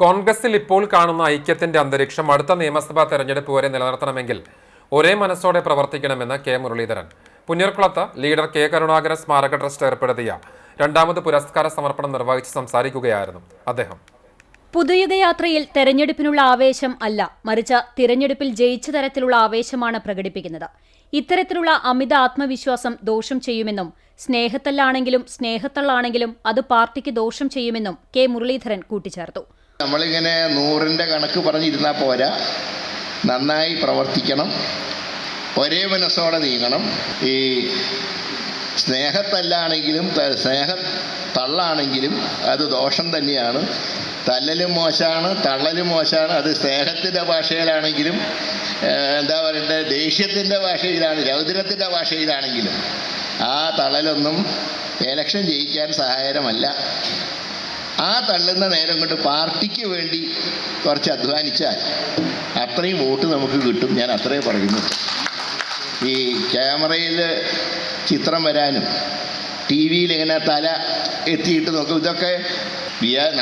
കോൺഗ്രസിൽ ഇപ്പോൾ കാണുന്ന ഐക്യത്തിന്റെ അന്തരീക്ഷം അടുത്ത നിയമസഭാ തെരഞ്ഞെടുപ്പ് വരെ നിലനിർത്തണമെങ്കിൽ ഒരേ മനസ്സോടെ പ്രവർത്തിക്കണമെന്ന് കെ. മുരളീധരൻ. പുന്നീർക്കുളത്ത് ലീഡർ കെ. കരുണാകര സ്മാരക ട്രസ്റ്റ് ഏർപ്പെടുത്തിയ രണ്ടാമത് പുരസ്കാര സമർപ്പണം നിർവഹിച്ച് സംസാരിക്കുകയായിരുന്നു അദ്ദേഹം. പുതുയുഗയാത്രയിൽ തെരഞ്ഞെടുപ്പിനുള്ള ആവേശം അല്ല മറിച്ച് തിരഞ്ഞെടുപ്പിൽ ജയിച്ച തരത്തിലുള്ള ആവേശമാണ് പ്രകടിപ്പിക്കുന്നത്. ഇത്തരത്തിലുള്ള അമിത ആത്മവിശ്വാസം ദോഷം ചെയ്യുമെന്നും സ്നേഹത്തല്ലാണെങ്കിലും സ്നേഹത്തള്ളാണെങ്കിലും അത് പാർട്ടിക്ക് ദോഷം ചെയ്യുമെന്നും കെ. മുരളീധരൻ കൂട്ടിച്ചേർത്തു. നമ്മളിങ്ങനെ നൂറിന്റെ കണക്ക് പറഞ്ഞിരുന്നാൽ പോരാ. നന്നായി പ്രവർത്തിക്കണം. ഒരേ മനസ്സോടെ നീങ്ങണം. ഈ സ്നേഹത്തല്ലാണെങ്കിലും സ്നേഹ തള്ളാണെങ്കിലും അത് ദോഷം തന്നെയാണ്. തല്ലലും മോശമാണ് തള്ളലും മോശമാണ് അത് സ്നേഹത്തിന്റെ ഭാഷയിലാണെങ്കിലും എന്താ പറയണ്ടത് ദേഷ്യത്തിന്റെ ഭാഷയിലാണ് രൗദ്രത്തിന്റെ ഭാഷയിലാണെങ്കിലും ആ തള്ളലൊന്നും എലക്ഷൻ ജയിക്കാൻ സഹായകരമല്ല. ആ തള്ളുന്ന നേരം കൊണ്ട് പാർട്ടിക്ക് വേണ്ടി കുറച്ച് അധ്വാനിച്ചാൽ അത്രയും വോട്ട് നമുക്ക് കിട്ടും. ഞാൻ അത്രയും പറയുന്നു. ഈ ക്യാമറയിൽ ചിത്രം വരാനും ടി വിയിൽ ഇങ്ങനെ തല എത്തിയിട്ട് നോക്കും. ഇതൊക്കെ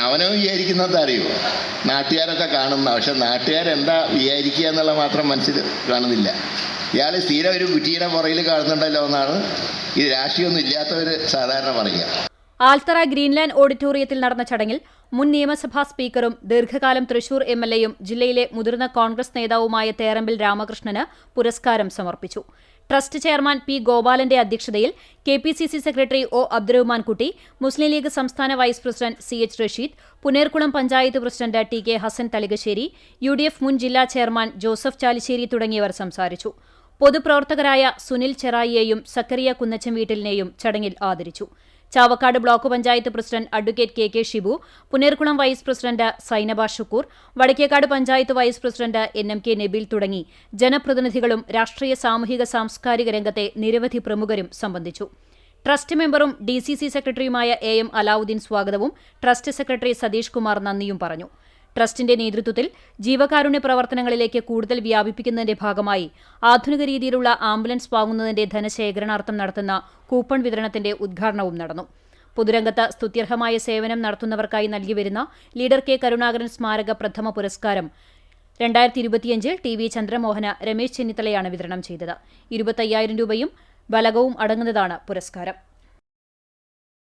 അവനോ വിചാരിക്കുന്നത് അറിയുമോ നാട്ടുകാരൊക്കെ കാണുന്ന പക്ഷെ നാട്ടുകാരെന്താ വിചാരിക്കുക എന്നുള്ള മാത്രം മനസ്സിൽ കാണുന്നില്ല. ഇയാൾ സ്ഥിരം ഒരു കുറ്റീനെ പുറയിൽ കാണുന്നുണ്ടല്ലോ എന്നാണ് ഈ രാഷ്ട്രീയമൊന്നും ഇല്ലാത്തവർ സാധാരണ പറയുക. ആൽത്തറ ഗ്രീൻലാൻഡ് ഓഡിറ്റോറിയത്തിൽ നടന്ന ചടങ്ങിൽ മുൻ നിയമസഭാ സ്പീക്കറും ദീർഘകാലം തൃശൂർ എം എൽ എയും ജില്ലയിലെ മുതിർന്ന കോൺഗ്രസ് നേതാവുമായ തേരമ്പിൽ രാമകൃഷ്ണന് പുരസ്കാരം സമർപ്പിച്ചു. ട്രസ്റ്റ് ചെയർമാൻ പി ഗോപാലന്റെ അധ്യക്ഷതയിൽ K P C C secretary O Abdurahman Kutty Muslim League സംസ്ഥാന vice president C H Rasheed Punerkulam panchayat president T K Hassan Thalikassery U D F മുൻ ജില്ലാ ചെയർമാൻ ജോസഫ് ചാലിശ്ശേരി തുടങ്ങിയവർ സംസാരിച്ചു. പൊതുപ്രവർത്തകരായ സുനിൽ ചെറായിയെയും സക്കറിയ കുന്നച്ചൻ വീട്ടിലിനെയും ചടങ്ങിൽ ആദരിച്ചു. Chavakkad block panchayat president advocate K K Shibu Punerkulam vice president Zainaba Shukkur Vadakkekad panchayat vice president N M K Nabeel തുടങ്ങി ജനപ്രതിനിധികളും രാഷ്ട്രീയ സാമൂഹിക സാംസ്കാരിക രംഗത്തെ നിരവധി പ്രമുഖരും സംബന്ധിച്ചു. ട്രസ്റ്റ് മെമ്പറും ഡി സി സി സെക്രട്ടറിയുമായ എ എം അലാവുദ്ദീൻ സ്വാഗതവും ട്രസ്റ്റ് സെക്രട്ടറി സതീഷ് കുമാർ നന്ദിയും പറഞ്ഞു. ട്രസ്റ്റിന്റെ നേതൃത്വത്തിൽ ജീവകാരുണ്യ പ്രവർത്തനങ്ങളിലേക്ക് കൂടുതൽ വ്യാപിപ്പിക്കുന്നതിന്റെ ഭാഗമായി ആധുനിക രീതിയിലുള്ള ആംബുലൻസ് വാങ്ങുന്നതിന്റെ ധനശേഖരണാർത്ഥം നടത്തുന്ന കൂപ്പൺ വിതരണത്തിന്റെ ഉദ്ഘാടനവും നടന്നു. പൊതുരംഗത്ത് സ്തുത്യർഹമായ സേവനം നടത്തുന്നവർക്കായി നൽകിവരുന്ന ലീഡർ കെ കരുണാകരൻ സ്മാരക പ്രഥമ പുരസ്കാരം രണ്ടായിരത്തി ഇരുപത്തിയഞ്ചിൽ ടി വി ചന്ദ്രമോഹന രമേശ് ചെന്നിത്തലയാണ് വിതരണം ചെയ്തത്. ഇരുപത്തയ്യായിരം രൂപയും ബലകവും അടങ്ങുന്നതാണ് പുരസ്കാരം.